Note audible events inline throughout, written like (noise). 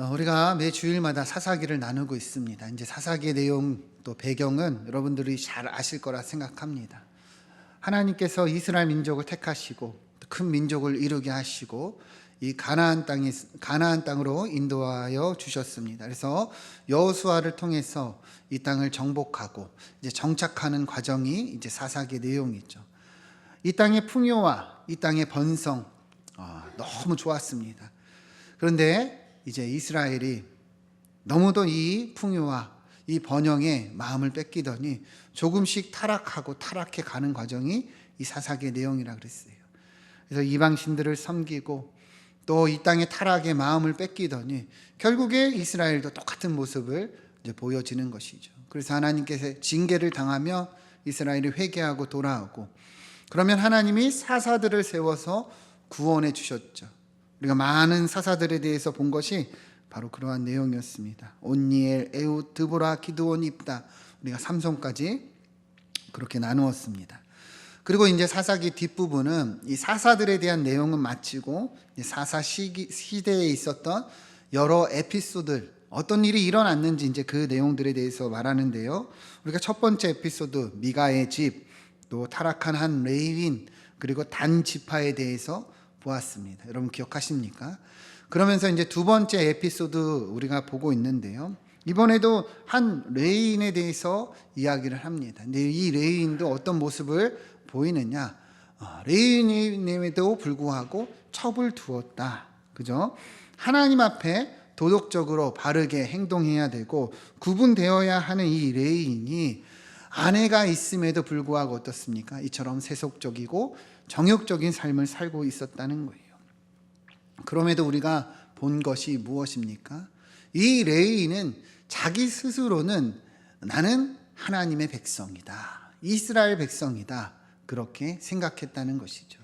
어, 우리가 매 주일마다 사사기를 나누고 있습니다. 이제 사사기의 내용 또 배경은 여러분들이 잘 아실 거라 생각합니다. 하나님께서 이스라엘 민족을 택하시고 큰 민족을 이루게 하시고 이 가나안 땅에 가나안 땅으로 인도하여 주셨습니다. 그래서 여호수아를 통해서 이 땅을 정복하고 이제 정착하는 과정이 이제 사사기 내용이죠. 이 땅의 풍요와 이 땅의 번성 아, 너무 좋았습니다. 그런데 이제 이스라엘이 너무도 이 풍요와 이 번영에 마음을 뺏기더니 조금씩 타락하고 타락해 가는 과정이 이 사사기의 내용이라 그랬어요. 그래서 이방신들을 섬기고 또 이 땅의 타락에 마음을 뺏기더니 결국에 이스라엘도 똑같은 모습을 이제 보여지는 것이죠. 그래서 하나님께서 징계를 당하며 이스라엘이 회개하고 돌아오고 그러면 하나님이 사사들을 세워서 구원해 주셨죠. 우리가 많은 사사들에 대해서 본 것이 바로 그러한 내용이었습니다. 온니엘, 에웃, 드보라, 기드온, 입다. 우리가 삼손까지 그렇게 나누었습니다. 그리고 이제 사사기 뒷부분은 이 사사들에 대한 내용은 마치고 사사 시기, 시대에 있었던 여러 에피소드 어떤 일이 일어났는지 이제 그 내용들에 대해서 말하는데요. 우리가 첫 번째 에피소드 미가의 집, 또 타락한 한 레이윈 그리고 단 지파에 대해서 보았습니다. 여러분 기억하십니까? 그러면서 이제 두 번째 에피소드 우리가 보고 있는데요. 이번에도 한 레인에 대해서 이야기를 합니다. 근데 이 레인도 어떤 모습을 보이느냐? 어, 레인임에도 불구하고 첩을 두었다. 그죠? 하나님 앞에 도덕적으로 바르게 행동해야 되고 구분되어야 하는 이 레인이 아내가 있음에도 불구하고 어떻습니까? 이처럼 세속적이고 정욕적인 삶을 살고 있었다는 거예요. 그럼에도 우리가 본 것이 무엇입니까? 이 레이는 자기 스스로는 나는 하나님의 백성이다. 이스라엘 백성이다. 그렇게 생각했다는 것이죠.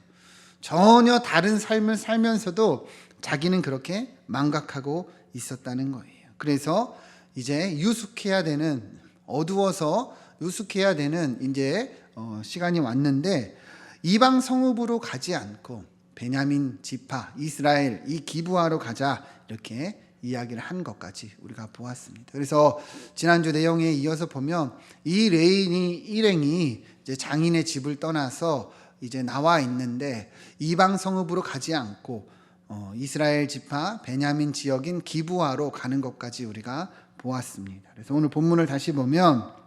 전혀 다른 삶을 살면서도 자기는 그렇게 망각하고 있었다는 거예요. 그래서 이제 유숙해야 되는 어두워서 유숙해야 되는 이제 어, 시간이 왔는데 이방 성읍으로 가지 않고 베냐민 지파 이스라엘 이 기부하러 가자 이렇게 이야기를 한 것까지 우리가 보았습니다. 그래서 지난주 내용에 이어서 보면 이 레인이 일행이 이제 장인의 집을 떠나서 이제 나와 있는데 이방 성읍으로 가지 않고 어, 이스라엘 지파 베냐민 지역인 기부하러 가는 것까지 우리가 보았습니다. 그래서 오늘 본문을 다시 보면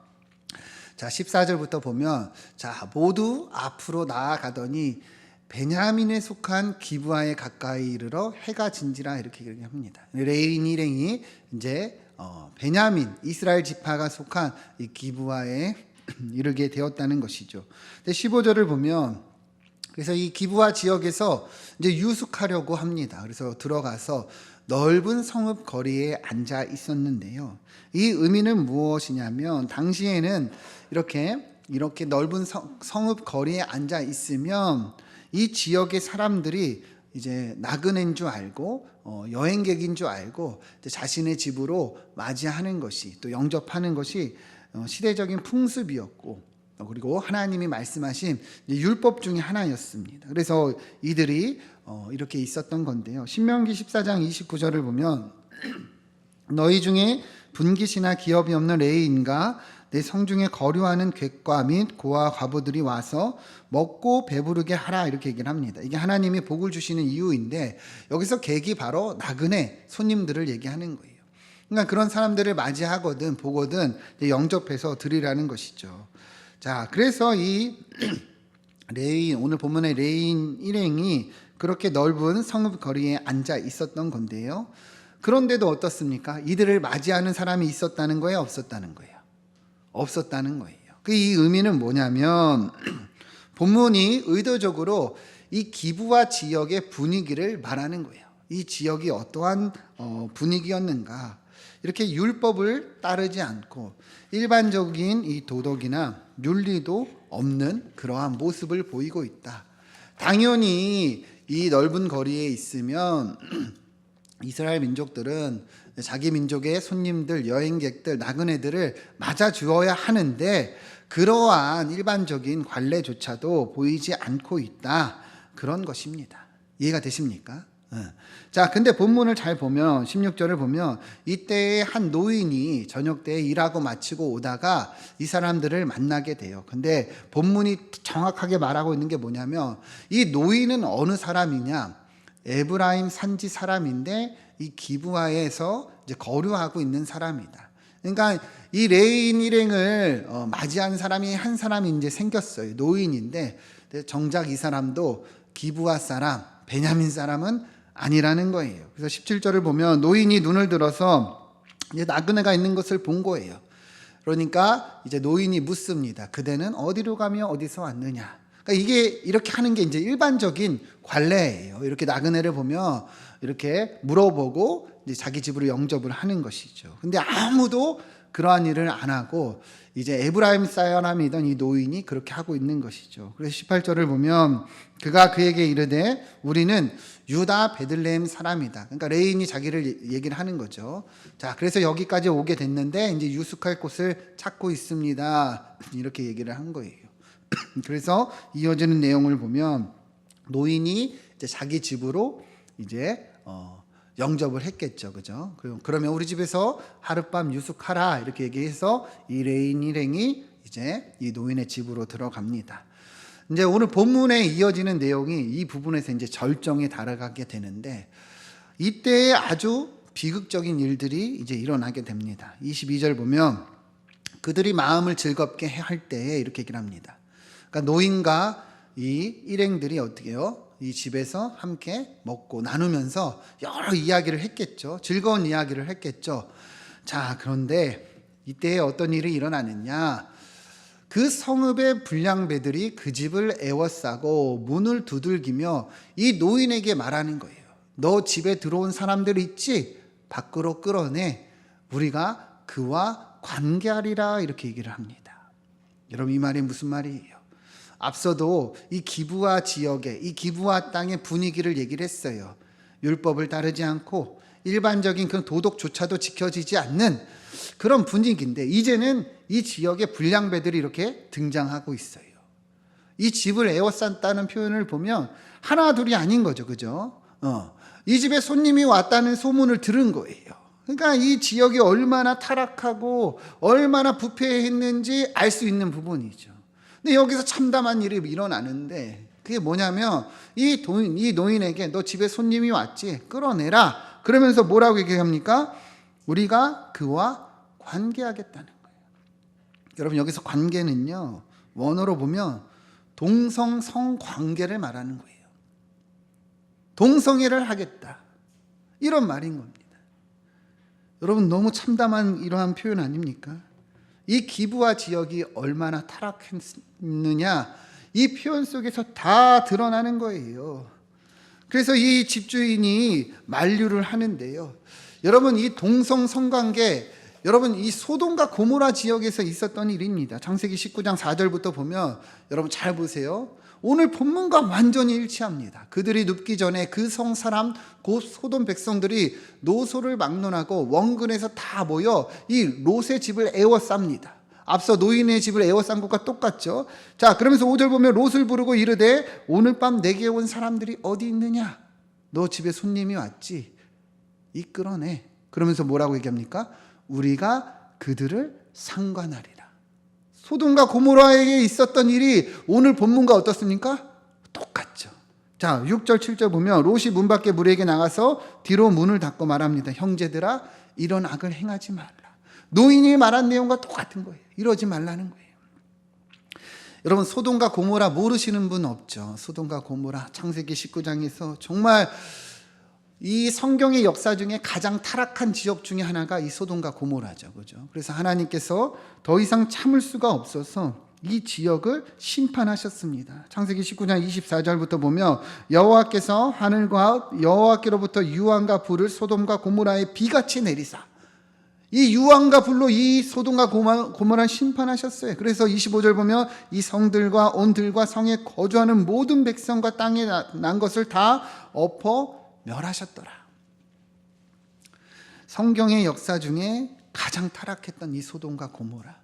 자 14절부터 보면 자 모두 앞으로 나아가더니 베냐민에 속한 기부하에 가까이 이르러 해가 진지라 이렇게 얘기합니다. 레인 일행이 이제 어, 베냐민 이스라엘 지파가 속한 이 기부하에 (clears throat) 이르게 되었다는 것이죠. 근데 15절을 보면 그래서 이 기부하 지역에서 이제 유숙하려고 합니다. 그래서 들어가서 넓은 성읍 거리에 앉아 있었는데요. 이 의미는 무엇이냐면 당시에는 이렇게 이렇게 넓은 성, 성읍 거리에 앉아 있으면 이 지역의 사람들이 이제 나그네인 줄 알고 어, 여행객인 줄 알고 자신의 집으로 맞이하는 것이 또 영접하는 것이 어, 시대적인 풍습이었고 어, 그리고 하나님이 말씀하신 율법 중의 하나였습니다. 그래서 이들이 어, 이렇게 있었던 건데요. 신명기 14장 29절을 보면 (clears throat) 너희 중에 분깃이나 기업이 없는 레인과 내 성중에 거류하는 객과 및 고아 과부들이 와서 먹고 배부르게 하라 이렇게 얘기를 합니다. 이게 하나님이 복을 주시는 이유인데 여기서 객이 바로 나그네 손님들을 얘기하는 거예요. 그러니까 그런 사람들을 맞이하거든 보거든 영접해서 드리라는 것이죠. 자, 그래서 이 (clears throat) 레인 오늘 본문의 레인 일행이 그렇게 넓은 성읍 거리에 앉아 있었던 건데요. 그런데도 어떻습니까? 이들을 맞이하는 사람이 있었다는 거예요, 없었다는 거예요? 없었다는 거예요. 그 이 의미는 뭐냐면 (clears throat) 본문이 의도적으로 이 기부와 지역의 분위기를 말하는 거예요. 이 지역이 어떠한 어, 분위기였는가? 이렇게 율법을 따르지 않고 일반적인 이 도덕이나 윤리도 없는 그러한 모습을 보이고 있다. 당연히 이 넓은 거리에 있으면 (clears throat) 이스라엘 민족들은 자기 민족의 손님들, 여행객들, 나그네들을 맞아 주어야 하는데 그러한 일반적인 관례조차도 보이지 않고 있다. 그런 것입니다. 이해가 되십니까? 예. 자, 근데 본문을 잘 보면 16절을 보면 이때에 한 노인이 저녁 때 일하고 마치고 오다가 이 사람들을 만나게 돼요. 근데 본문이 정확하게 말하고 있는 게 뭐냐면 이 노인은 어느 사람이냐? 에브라임 산지 사람인데 이 기부하에서 이제 거류하고 있는 사람이다. 그러니까 이 레인 일행을 어, 맞이한 사람이 한 사람이 이제 생겼어요. 노인인데 정작 이 사람도 기부하 사람, 베냐민 사람은 아니라는 거예요. 그래서 17절을 보면 노인이 눈을 들어서 이제 나그네가 있는 것을 본 거예요. 그러니까 이제 노인이 묻습니다. 그대는 어디로 가며 어디서 왔느냐? 그러니까 이게 이렇게 하는 게 이제 일반적인 관례예요. 이렇게 나그네를 보면 이렇게 물어보고 이제 자기 집으로 영접을 하는 것이죠. 근데 아무도 그러한 일을 안 하고 이제 에브라임 사람이던 이 노인이 그렇게 하고 있는 것이죠. 그래서 18절을 보면 그가 그에게 이르되 우리는 유다 베들레헴 사람이다. 그러니까 레인이 자기를 얘기를 하는 거죠. 자, 그래서 여기까지 오게 됐는데 이제 유숙할 곳을 찾고 있습니다. (laughs) 이렇게 얘기를 한 거예요. (clears throat) 그래서 이어지는 내용을 보면 노인이 이제 자기 집으로 이제 어, 영접을 했겠죠, 그죠? 그러면 우리 집에서 하룻밤 유숙하라 이렇게 얘기해서 이 레인 일행이 이제 이 노인의 집으로 들어갑니다. 이제 오늘 본문에 이어지는 내용이 이 부분에서 이제 절정에 달아가게 되는데 이때에 아주 비극적인 일들이 이제 일어나게 됩니다. 22절 보면 그들이 마음을 즐겁게 할 때에 이렇게 얘기를 합니다. 그러니까 노인과 이 일행들이 어떻게요? 이 집에서 함께 먹고 나누면서 여러 이야기를 했겠죠. 즐거운 이야기를 했겠죠. 자, 그런데 이때에 어떤 일이 일어나느냐? 그 성읍의 불량배들이 그 집을 애워싸고 문을 두들기며 이 노인에게 말하는 거예요. 너 집에 들어온 사람들 있지? 밖으로 끌어내. 우리가 그와 관계하리라 이렇게 얘기를 합니다. 여러분 이 말이 무슨 말이에요? 앞서도 이 기부와 지역의 이 기부와 땅의 분위기를 얘기를 했어요. 율법을 따르지 않고 일반적인 그 도덕조차도 지켜지지 않는 그런 분위기인데 이제는 이 지역의 불량배들이 이렇게 등장하고 있어요. 이 집을 에워쌌다는 표현을 보면 하나 둘이 아닌 거죠, 그죠? 어, 이 집에 손님이 왔다는 소문을 들은 거예요. 그러니까 이 지역이 얼마나 타락하고 얼마나 부패했는지 알 수 있는 부분이죠. 근데 여기서 참담한 일이 일어나는데 그게 뭐냐면 이 노인, 이 노인에게 너 집에 손님이 왔지 끌어내라 그러면서 뭐라고 얘기합니까? 우리가 그와 관계하겠다는 거예요. 여러분 여기서 관계는요 원어로 보면 동성 성 관계를 말하는 거예요. 동성애를 하겠다 이런 말인 겁니다. 여러분 너무 참담한 이러한 표현 아닙니까? 이 기부와 지역이 얼마나 타락했느냐 이 표현 속에서 다 드러나는 거예요. 그래서 이 집주인이 만류를 하는데요. 여러분 이 동성 성관계 여러분 이 소돔과 고모라 지역에서 있었던 일입니다. 창세기 19장 4절부터 보면 여러분 잘 보세요. 오늘 본문과 완전히 일치합니다. 그들이 눕기 전에 그 성 사람 곧 소돔 백성들이 노소를 막론하고 원근에서 다 모여 이 롯의 집을 에워쌉니다. 앞서 노인의 집을 에워싼 것과 똑같죠. 자, 그러면서 5절 보면 롯을 부르고 이르되 오늘 밤 내게 온 사람들이 어디 있느냐? 너 집에 손님이 왔지. 이끌어내. 그러면서 뭐라고 얘기합니까? 우리가 그들을 상관하리라. 소돔과 고모라에게 있었던 일이 오늘 본문과 어떻습니까? 똑같죠. 자, 6절, 7절 보면 롯이 문 밖에 물에게 나가서 뒤로 문을 닫고 말합니다. 형제들아, 이런 악을 행하지 말라. 노인이 말한 내용과 똑같은 거예요. 이러지 말라는 거예요. 여러분 소돔과 고모라 모르시는 분 없죠. 소돔과 고모라 창세기 19장에서 정말 이 성경의 역사 중에 가장 타락한 지역 중에 하나가 이 소돔과 고모라죠. 그죠? 그래서 하나님께서 더 이상 참을 수가 없어서 이 지역을 심판하셨습니다. 창세기 19장 24절부터 보면 여호와께서 하늘과 여호와께로부터 유황과 불을 소돔과 고모라에 비같이 내리사 이 유황과 불로 이 소돔과 고모라 심판하셨어요. 그래서 25절 보면 이 성들과 온들과 성에 거주하는 모든 백성과 땅에 난 것을 다 엎어 멸하셨더라. 성경의 역사 중에 가장 타락했던 이 소돔과 고모라.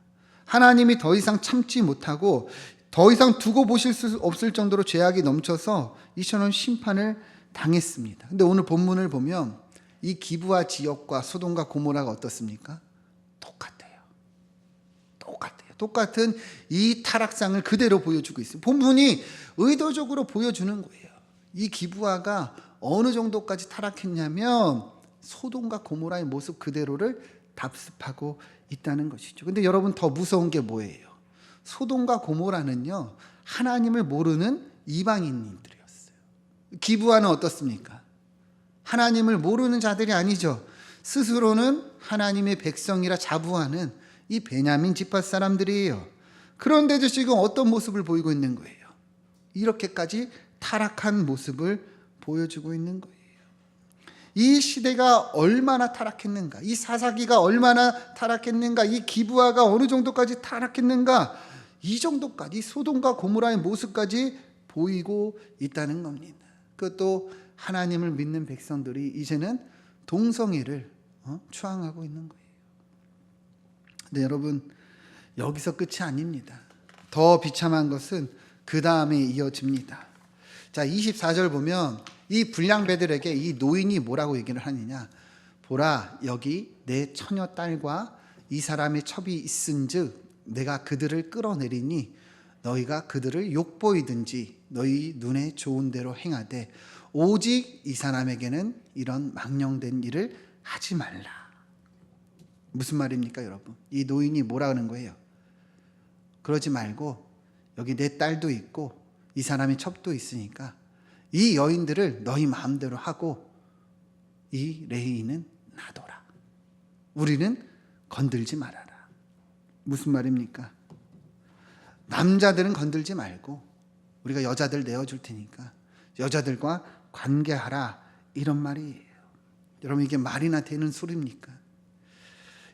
하나님이 더 이상 참지 못하고 더 이상 두고 보실 수 없을 정도로 죄악이 넘쳐서 이처럼 심판을 당했습니다. 근데 오늘 본문을 보면 이 기부와 지역과 소돔과 고모라가 어떻습니까? 똑같아요. 똑같아요. 똑같은 이 타락상을 그대로 보여주고 있어요. 본문이 의도적으로 보여주는 거예요. 이 기부아가 어느 정도까지 타락했냐면 소돔과 고모라의 모습 그대로를 답습하고 있다는 것이죠. 근데 여러분 더 무서운 게 뭐예요? 소돔과 고모라는요 하나님을 모르는 이방인들이었어요. 기부아는 어떻습니까? 하나님을 모르는 자들이 아니죠. 스스로는 하나님의 백성이라 자부하는 이 베냐민 지파 사람들이에요. 그런데도 지금 어떤 모습을 보이고 있는 거예요? 이렇게까지 타락한 모습을 보여주고 있는 거예요. 이 시대가 얼마나 타락했는가, 이 사사기가 얼마나 타락했는가, 이 기부아가 어느 정도까지 타락했는가, 이 정도까지 소돔과 고모라의 모습까지 보이고 있다는 겁니다. 그것도 하나님을 믿는 백성들이 이제는 동성애를 어? 추앙하고 있는 거예요. 네, 여러분 여기서 끝이 아닙니다. 더 비참한 것은 그 다음에 이어집니다. 자, 24절 보면 이 불량배들에게 이 노인이 뭐라고 얘기를 하느냐? 보라, 여기 내 처녀 딸과 이 사람의 첩이 있은즉 내가 그들을 끌어내리니 너희가 그들을 욕보이든지 너희 눈에 좋은 대로 행하되 오직 이 사람에게는 이런 망령된 일을 하지 말라. 무슨 말입니까, 여러분? 이 노인이 뭐라 하는 거예요? 그러지 말고 여기 내 딸도 있고 이 사람의 첩도 있으니까 이 여인들을 너희 마음대로 하고 이 레이는 놔둬라. 우리는 건들지 말아라. 무슨 말입니까? 남자들은 건들지 말고 우리가 여자들 내어줄 테니까 여자들과 관계하라 이런 말이에요. 여러분 이게 말이나 되는 소리입니까?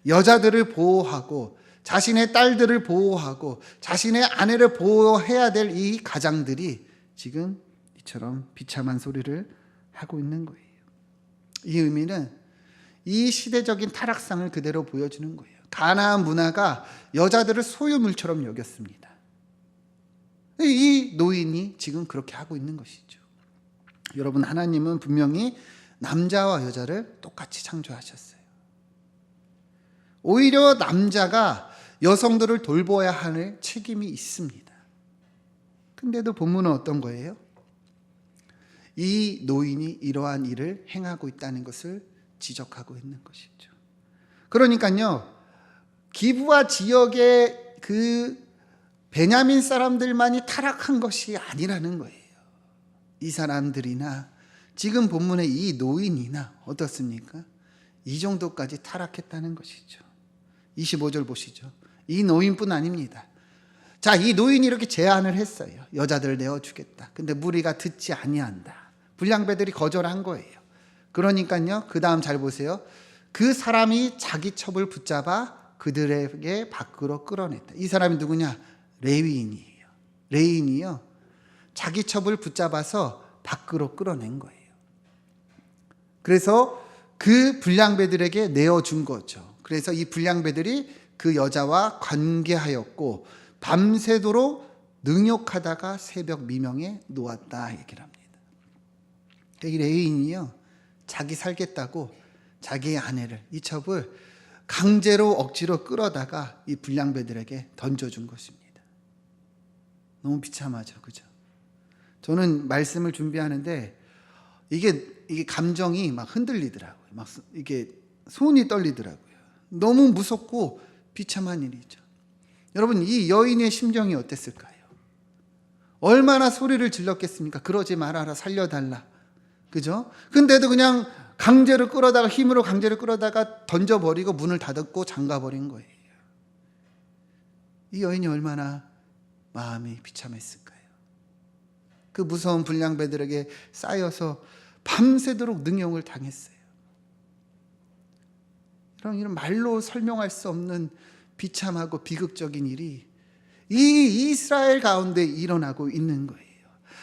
여자들을 보호하고 자신의 딸들을 보호하고 자신의 아내를 보호해야 될 이 가장들이 지금 이처럼 비참한 소리를 하고 있는 거예요. 이 의미는 이 시대적인 타락상을 그대로 보여주는 거예요. 가나안 문화가 여자들을 소유물처럼 여겼습니다. 이 노인이 지금 그렇게 하고 있는 것이죠. 여러분 하나님은 분명히 남자와 여자를 똑같이 창조하셨어요. 오히려 남자가 여성들을 돌보아야 할 책임이 있습니다. 근데도 본문은 어떤 거예요? 이 노인이 이러한 일을 행하고 있다는 것을 지적하고 있는 것이죠. 그러니까요, 기부와 지역의 그 베냐민 사람들만이 타락한 것이 아니라는 거예요. 이 사람들이나 지금 본문의 이 노인이나 어떻습니까? 이 정도까지 타락했다는 것이죠. 25절 보시죠. 이 노인뿐 아닙니다. 자, 이 노인이 이렇게 제안을 했어요. 여자들 내어 주겠다. 근데 무리가 듣지 아니한다. 불량배들이 거절한 거예요. 그러니까요. 그 다음 잘 보세요. 그 사람이 자기 첩을 붙잡아 그들에게 밖으로 끌어냈다. 이 사람이 누구냐? 레위인이에요. 레인이요. 자기 첩을 붙잡아서 밖으로 끌어낸 거예요. 그래서 그 불량배들에게 내어준 거죠. 그래서 이 불량배들이 그 여자와 관계하였고 밤새도록 능욕하다가 새벽 미명에 놓았다 얘기를 합니다. 이 레인이요 자기 살겠다고 자기의 아내를 이 첩을 강제로 억지로 끌어다가 이 불량배들에게 던져준 것입니다. 너무 비참하죠, 그죠? 저는 말씀을 준비하는데 이게 이게 감정이 막 흔들리더라고요. 막 이게 손이 떨리더라고요. 너무 무섭고 비참한 일이죠. 여러분 이 여인의 심정이 어땠을까요? 얼마나 소리를 질렀겠습니까? 그러지 말아라 살려달라. 그죠? 근데도 그냥 강제로 끌어다가 힘으로 강제로 끌어다가 던져버리고 문을 닫았고 잠가버린 거예요. 이 여인이 얼마나 마음이 비참했을까요? 그 무서운 불량배들에게 쌓여서 밤새도록 능욕을 당했어요. 이런 이런 말로 설명할 수 없는 비참하고 비극적인 일이 이 이스라엘 가운데 일어나고 있는 거예요.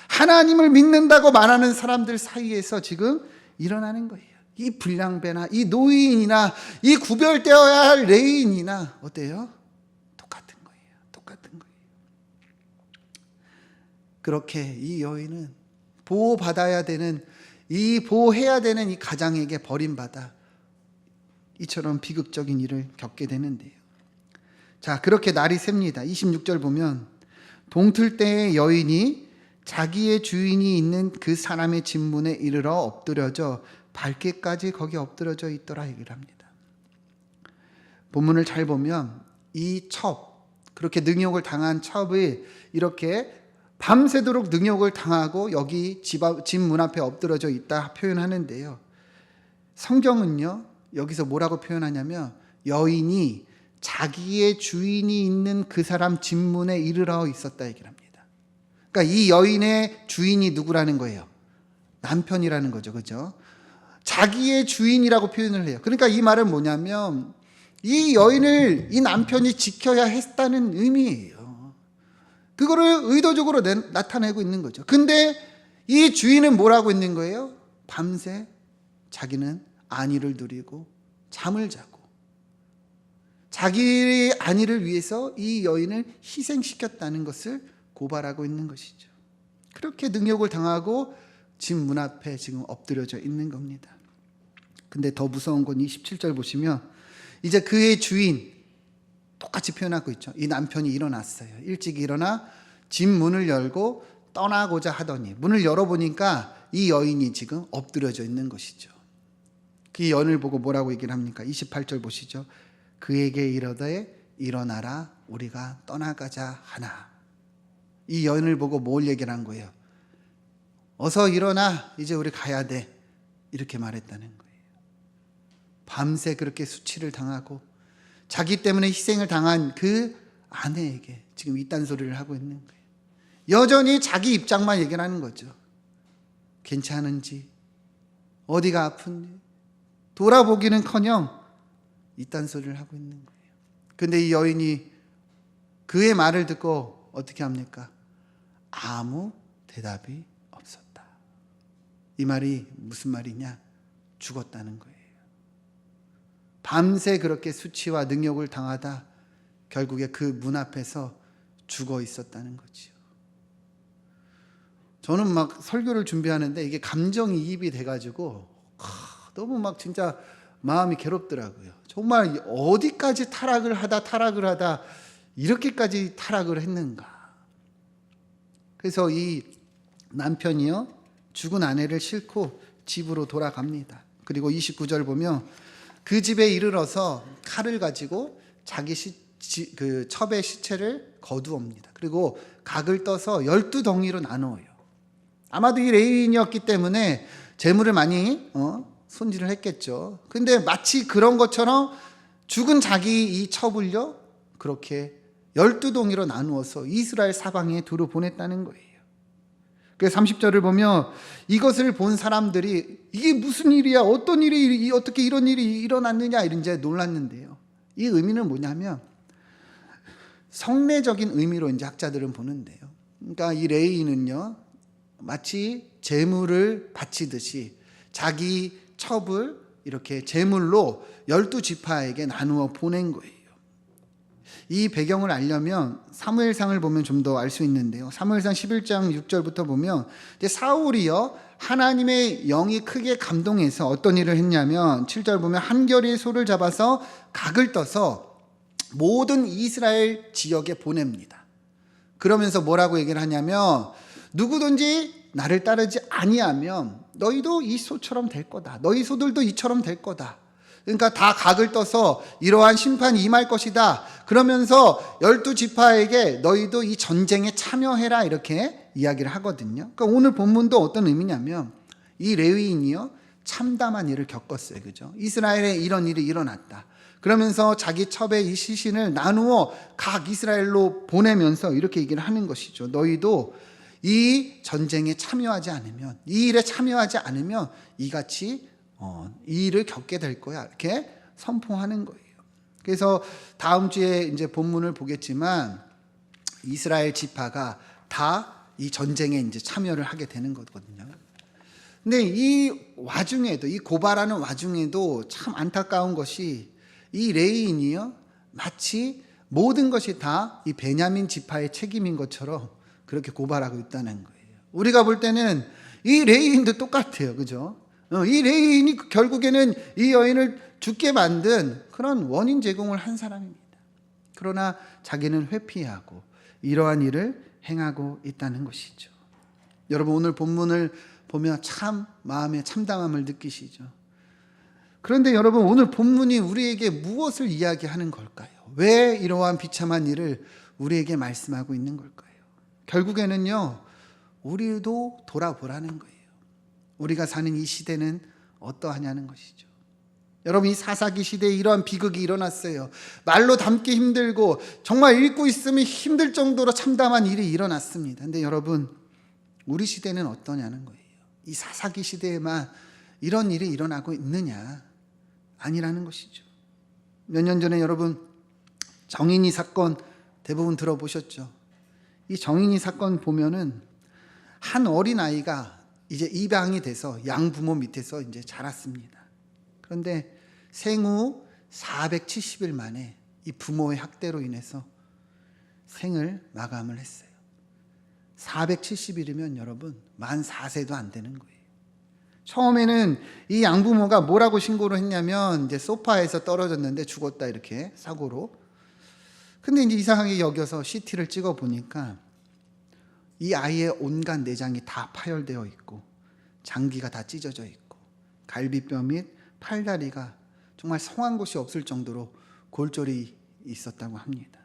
하나님을 믿는다고 말하는 사람들 사이에서 지금 일어나는 거예요. 이 불량배나 이 노인이나 이 구별되어야 할 레인이나 어때요? 똑같은 거예요. 똑같은 거예요. 그렇게 이 여인은 보호받아야 되는 이 보호해야 되는 이 가장에게 버림받아 이처럼 비극적인 일을 겪게 되는데요. 자, 그렇게 날이 셉니다. 26절 보면 동틀 때의 여인이 자기의 주인이 있는 그 사람의 진문에 이르러 엎드려져 발길까지 거기 엎드려져 있더라 얘기를 합니다. 본문을 잘 보면 이 첩, 그렇게 능욕을 당한 첩이 이렇게 밤새도록 능욕을 당하고 여기 집, 앞- 집문 앞에 엎드려져 있다 표현하는데요. 성경은요, 여기서 뭐라고 표현하냐면 여인이 자기의 주인이 있는 그 사람 집문에 이르러 있었다 얘기를 합니다. 그러니까 이 여인의 주인이 누구라는 거예요? 남편이라는 거죠. 그죠? 자기의 주인이라고 표현을 해요. 그러니까 이 말은 뭐냐면 이 여인을 이 남편이 지켜야 했다는 의미예요. 그거를 의도적으로 내- 나타내고 있는 거죠. 근데 이 주인은 뭐라고 있는 거예요? 밤새 자기는 안위를 누리고 잠을 자고 자기 안위를 위해서 이 여인을 희생시켰다는 것을 고발하고 있는 것이죠. 그렇게 능욕을 당하고 집 문 앞에 지금 엎드려져 있는 겁니다. 근데 더 무서운 건 27절 보시면 이제 그의 주인 똑같이 표현하고 있죠. 이 남편이 일어났어요. 일찍 일어나 집 문을 열고 떠나고자 하더니 문을 열어보니까 이 여인이 지금 엎드려져 있는 것이죠. 그 여인을 보고 뭐라고 얘기를 합니까? 28절 보시죠. 그에게 이르되 일어나라 우리가 떠나가자 하나. 이 여인을 보고 뭘 얘기를 한 거예요? 어서 일어나 이제 우리 가야 돼. 이렇게 말했다는 거예요. 밤새 그렇게 수치를 당하고 자기 때문에 희생을 당한 그 아내에게 지금 이딴 소리를 하고 있는 거예요. 여전히 자기 입장만 얘기를 하는 거죠. 괜찮은지, 어디가 아픈지, 돌아보기는 커녕 이딴 소리를 하고 있는 거예요. 근데 이 여인이 그의 말을 듣고 어떻게 합니까? 아무 대답이 없었다. 이 말이 무슨 말이냐? 죽었다는 거예요. 밤새 그렇게 수치와 능욕을 당하다 결국에 그 문 앞에서 죽어 있었다는 거지요. 저는 막 설교를 준비하는데 이게 감정이입이 돼가지고 하, 너무 막 진짜 마음이 괴롭더라고요. 정말 어디까지 타락을 하다 타락을 하다 이렇게까지 타락을 했는가. 그래서 이 남편이요 죽은 아내를 싣고 집으로 돌아갑니다. 그리고 29절 보면 그 집에 이르러서 칼을 가지고 자기 시, 지, 그 첩의 시체를 거두옵니다. 그리고 각을 떠서 열두 덩이로 나누어요. 아마도 이 레인이었기 때문에 재물을 많이 어, 손질을 했겠죠. 근데 마치 그런 것처럼 죽은 자기 이 첩을요 그렇게 열두 동이로 나누어서 이스라엘 사방에 두루 보냈다는 거예요. 그 30절을 보면 이것을 본 사람들이 이게 무슨 일이야? 어떤 일이 어떻게 이런 일이 일어났느냐 이제 놀랐는데요. 이 의미는 뭐냐면 성례적인 의미로 이제 학자들은 보는데요. 그러니까 이 레이는요 마치 재물을 바치듯이 자기 첩을 이렇게 재물로 열두 지파에게 나누어 보낸 거예요. 이 배경을 알려면 사무엘상을 보면 좀 더 알 수 있는데요. 사무엘상 11장 6절부터 보면 이제 사울이요 하나님의 영이 크게 감동해서 어떤 일을 했냐면 7절 보면 한결의 소를 잡아서 각을 떠서 모든 이스라엘 지역에 보냅니다. 그러면서 뭐라고 얘기를 하냐면 누구든지 나를 따르지 아니하면 너희도 이 소처럼 될 거다. 너희 소들도 이처럼 될 거다. 그러니까 다 각을 떠서 이러한 심판이 임할 것이다. 그러면서 열두 지파에게 너희도 이 전쟁에 참여해라 이렇게 이야기를 하거든요. 그러니까 오늘 본문도 어떤 의미냐면 이 레위인이요 참담한 일을 겪었어요, 그죠? 이스라엘에 이런 일이 일어났다. 그러면서 자기 첩의 이 시신을 나누어 각 이스라엘로 보내면서 이렇게 얘기를 하는 것이죠. 너희도 이 전쟁에 참여하지 않으면 이 일에 참여하지 않으면 이같이 어, 이 일을 겪게 될 거야 이렇게 선포하는 거예요. 그래서 다음 주에 이제 본문을 보겠지만 이스라엘 지파가 다 이 전쟁에 이제 참여를 하게 되는 거거든요. 근데 이 와중에도 이 고발하는 와중에도 참 안타까운 것이 이 레인이요 마치 모든 것이 다 이 베냐민 지파의 책임인 것처럼 그렇게 고발하고 있다는 거예요. 우리가 볼 때는 이 레이인도 똑같아요. 그죠? 어, 이 레이인이 결국에는 이 여인을 죽게 만든 그런 원인 제공을 한 사람입니다. 그러나 자기는 회피하고 이러한 일을 행하고 있다는 것이죠. 여러분 오늘 본문을 보면 참 마음에 참담함을 느끼시죠. 그런데 여러분 오늘 본문이 우리에게 무엇을 이야기하는 걸까요? 왜 이러한 비참한 일을 우리에게 말씀하고 있는 걸까요? 결국에는요, 우리도 돌아보라는 거예요. 우리가 사는 이 시대는 어떠하냐는 것이죠. 여러분, 이 사사기 시대에 이러한 비극이 일어났어요. 말로 담기 힘들고, 정말 읽고 있으면 힘들 정도로 참담한 일이 일어났습니다. 근데 여러분, 우리 시대는 어떠냐는 거예요. 이 사사기 시대에만 이런 일이 일어나고 있느냐? 아니라는 것이죠. 몇 년 전에 여러분, 정인이 사건 대부분 들어보셨죠? 이 정인이 사건 보면은 한 어린 아이가 이제 입양이 돼서 양부모 밑에서 이제 자랐습니다. 그런데 생후 470일 만에 이 부모의 학대로 인해서 생을 마감을 했어요. 470일이면 여러분 만 4세도 안 되는 거예요. 처음에는 이 양부모가 뭐라고 신고를 했냐면 이제 소파에서 떨어졌는데 죽었다 이렇게 사고로. 근데 이제 이상하게 여겨서 CT를 찍어 보니까 이 아이의 온갖 내장이 다 파열되어 있고 장기가 다 찢어져 있고 갈비뼈 및 팔다리가 정말 성한 곳이 없을 정도로 골절이 있었다고 합니다.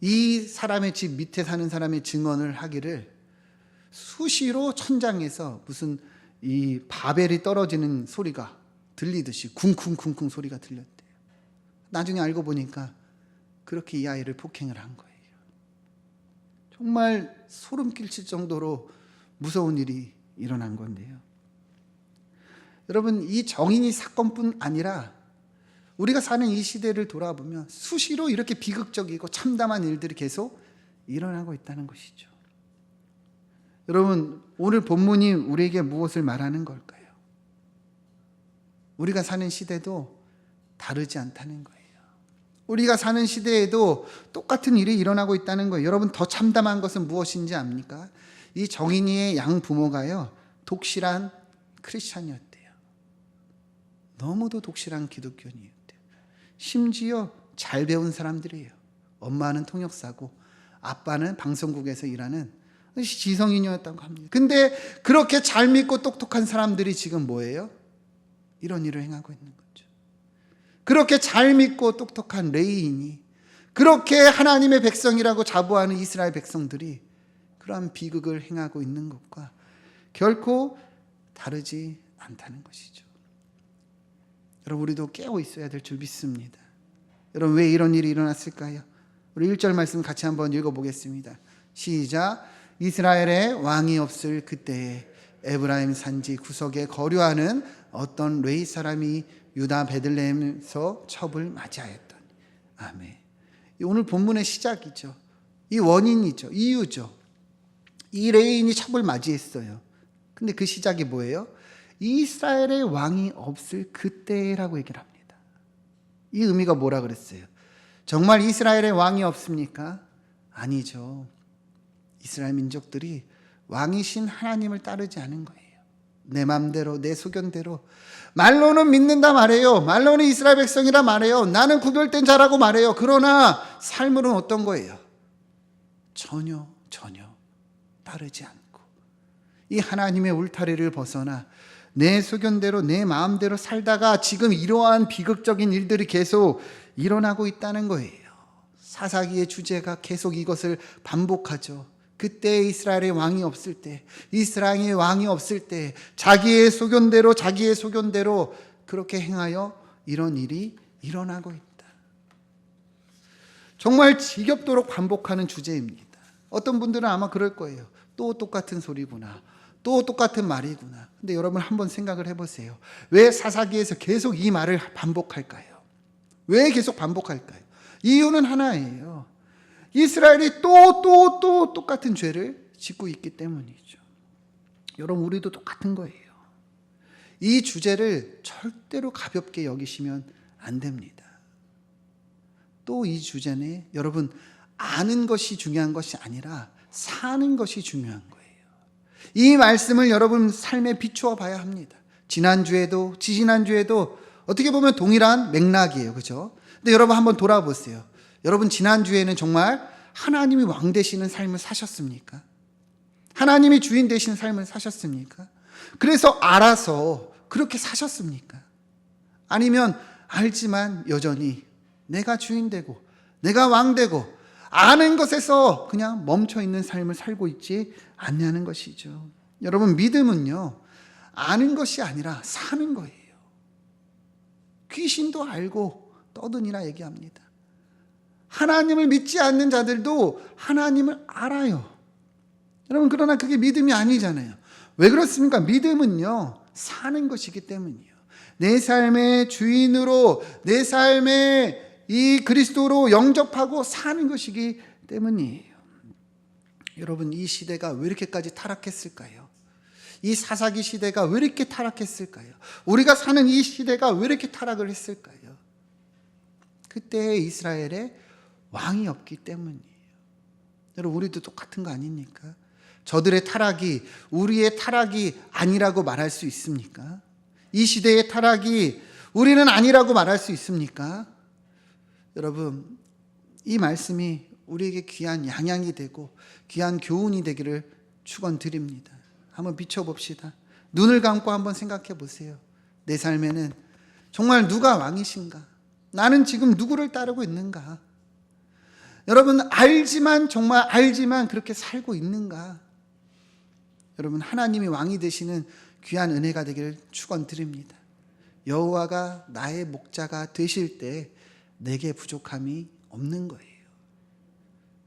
이 사람의 집 밑에 사는 사람의 증언을 하기를 수시로 천장에서 무슨 이 바벨이 떨어지는 소리가 들리듯이 쿵쿵쿵쿵 소리가 들렸대요. 나중에 알고 보니까 그렇게 이 아이를 폭행을 한 거예요. 정말 소름 끼칠 정도로 무서운 일이 일어난 건데요. 여러분, 이 정인이 사건뿐 아니라 우리가 사는 이 시대를 돌아보면 수시로 이렇게 비극적이고 참담한 일들이 계속 일어나고 있다는 것이죠. 여러분, 오늘 본문이 우리에게 무엇을 말하는 걸까요? 우리가 사는 시대도 다르지 않다는 거예요. 우리가 사는 시대에도 똑같은 일이 일어나고 있다는 거예요. 여러분, 더 참담한 것은 무엇인지 압니까? 이 정인이의 양 부모가요, 독실한 크리스찬이었대요. 너무도 독실한 기독교인이었대요. 심지어 잘 배운 사람들이에요. 엄마는 통역사고, 아빠는 방송국에서 일하는 지성인이었다고 합니다. 근데 그렇게 잘 믿고 똑똑한 사람들이 지금 뭐예요? 이런 일을 행하고 있는 거죠. 그렇게 잘 믿고 똑똑한 레이인이 그렇게 하나님의 백성이라고 자부하는 이스라엘 백성들이 그러한 비극을 행하고 있는 것과 결코 다르지 않다는 것이죠. 여러분 우리도 깨어 있어야 될 줄 믿습니다. 여러분 왜 이런 일이 일어났을까요? 우리 1절 말씀 같이 한번 읽어 보겠습니다. 시작 이스라엘의 왕이 없을 그때에 에브라임 산지 구석에 거류하는 어떤 레이 사람이 유다 베들레헴에서 첩을 맞이하였더니 아멘. 오늘 본문의 시작이죠. 이 원인이죠. 이유죠. 이 레인이 첩을 맞이했어요. 근데 그 시작이 뭐예요? 이스라엘의 왕이 없을 그때라고 얘기를 합니다. 이 의미가 뭐라 그랬어요? 정말 이스라엘의 왕이 없습니까? 아니죠. 이스라엘 민족들이 왕이신 하나님을 따르지 않은 거예요. 내 맘대로, 내 소견대로. 말로는 믿는다 말해요. 말로는 이스라엘 백성이라 말해요. 나는 구별된 자라고 말해요. 그러나 삶으로는 어떤 거예요? 전혀, 전혀 따르지 않고. 이 하나님의 울타리를 벗어나 내 소견대로, 내 마음대로 살다가 지금 이러한 비극적인 일들이 계속 일어나고 있다는 거예요. 사사기의 주제가 계속 이것을 반복하죠. 그때 이스라엘의 왕이 없을 때, 이스라엘의 왕이 없을 때, 자기의 소견대로, 자기의 소견대로 그렇게 행하여 이런 일이 일어나고 있다. 정말 지겹도록 반복하는 주제입니다. 어떤 분들은 아마 그럴 거예요. 또 똑같은 소리구나. 또 똑같은 말이구나. 근데 여러분 한번 생각을 해보세요. 왜 사사기에서 계속 이 말을 반복할까요? 왜 계속 반복할까요? 이유는 하나예요. 이스라엘이 또, 또, 또 똑같은 죄를 짓고 있기 때문이죠. 여러분, 우리도 똑같은 거예요. 이 주제를 절대로 가볍게 여기시면 안 됩니다. 또 이 주제는 여러분, 아는 것이 중요한 것이 아니라 사는 것이 중요한 거예요. 이 말씀을 여러분 삶에 비추어 봐야 합니다. 지난주에도, 지지난주에도 어떻게 보면 동일한 맥락이에요. 그죠? 근데 여러분 한번 돌아보세요. 여러분 지난주에는 정말 하나님이 왕 되시는 삶을 사셨습니까? 하나님이 주인 되시는 삶을 사셨습니까? 그래서 알아서 그렇게 사셨습니까? 아니면 알지만 여전히 내가 주인 되고 내가 왕 되고 아는 것에서 그냥 멈춰 있는 삶을 살고 있지 않냐는 것이죠. 여러분 믿음은요. 아는 것이 아니라 사는 거예요. 귀신도 알고 떠드니라 얘기합니다. 하나님을 믿지 않는 자들도 하나님을 알아요. 여러분 그러나 그게 믿음이 아니잖아요. 왜 그렇습니까? 믿음은요. 사는 것이기 때문이에요. 내 삶의 주인으로 내 삶의 이 그리스도로 영접하고 사는 것이기 때문이에요. 여러분 이 시대가 왜 이렇게까지 타락했을까요? 이 사사기 시대가 왜 이렇게 타락했을까요? 우리가 사는 이 시대가 왜 이렇게 타락을 했을까요? 그때 이스라엘에 왕이 없기 때문이에요. 여러분 우리도 똑같은 거 아닙니까? 저들의 타락이 우리의 타락이 아니라고 말할 수 있습니까? 이 시대의 타락이 우리는 아니라고 말할 수 있습니까? 여러분, 이 말씀이 우리에게 귀한 양양이 되고 귀한 교훈이 되기를 축원드립니다. 한번 비춰 봅시다. 눈을 감고 한번 생각해 보세요. 내 삶에는 정말 누가 왕이신가? 나는 지금 누구를 따르고 있는가? 여러분 알지만 정말 알지만 그렇게 살고 있는가? 여러분 하나님이 왕이 되시는 귀한 은혜가 되기를 축원드립니다. 여호와가 나의 목자가 되실 때 내게 부족함이 없는 거예요.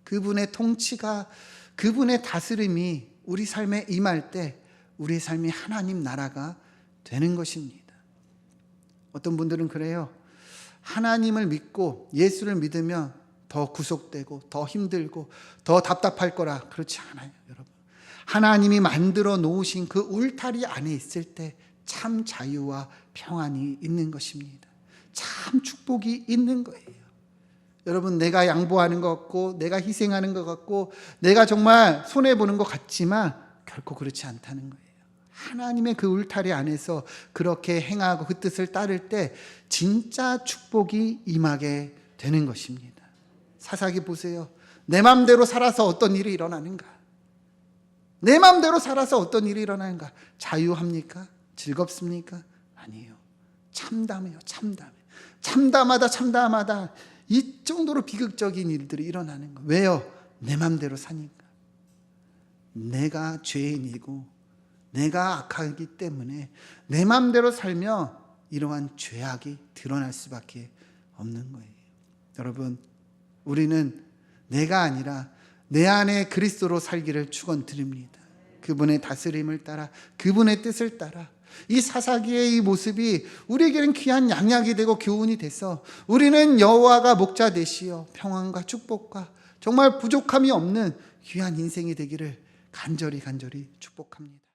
그분의 통치가 그분의 다스림이 우리 삶에 임할 때 우리 삶이 하나님 나라가 되는 것입니다. 어떤 분들은 그래요. 하나님을 믿고 예수를 믿으면 더 구속되고 더 힘들고 더 답답할 거라 그렇지 않아요, 여러분. 하나님이 만들어 놓으신 그 울타리 안에 있을 때 참 자유와 평안이 있는 것입니다. 참 축복이 있는 거예요. 여러분, 내가 양보하는 것 같고, 내가 희생하는 것 같고, 내가 정말 손해보는 것 같지만 결코 그렇지 않다는 거예요. 하나님의 그 울타리 안에서 그렇게 행하고 그 뜻을 따를 때 진짜 축복이 임하게 되는 것입니다. 사사기 보세요. 내 맘대로 살아서 어떤 일이 일어나는가? 내 맘대로 살아서 어떤 일이 일어나는가? 자유합니까? 즐겁습니까? 아니에요. 참담해요. 참담해. 참담하다 참담하다 이 정도로 비극적인 일들이 일어나는 거. 왜요? 내 맘대로 사니까. 내가 죄인이고 내가 악하기 때문에 내 맘대로 살면 이러한 죄악이 드러날 수밖에 없는 거예요. 여러분, 우리는 내가 아니라 내 안에 그리스도로 살기를 축원드립니다. 그분의 다스림을 따라 그분의 뜻을 따라 이 사사기의 이 모습이 우리에게는 귀한 양약이 되고 교훈이 돼서 우리는 여호와가 목자 되시어 평안과 축복과 정말 부족함이 없는 귀한 인생이 되기를 간절히 간절히 축복합니다.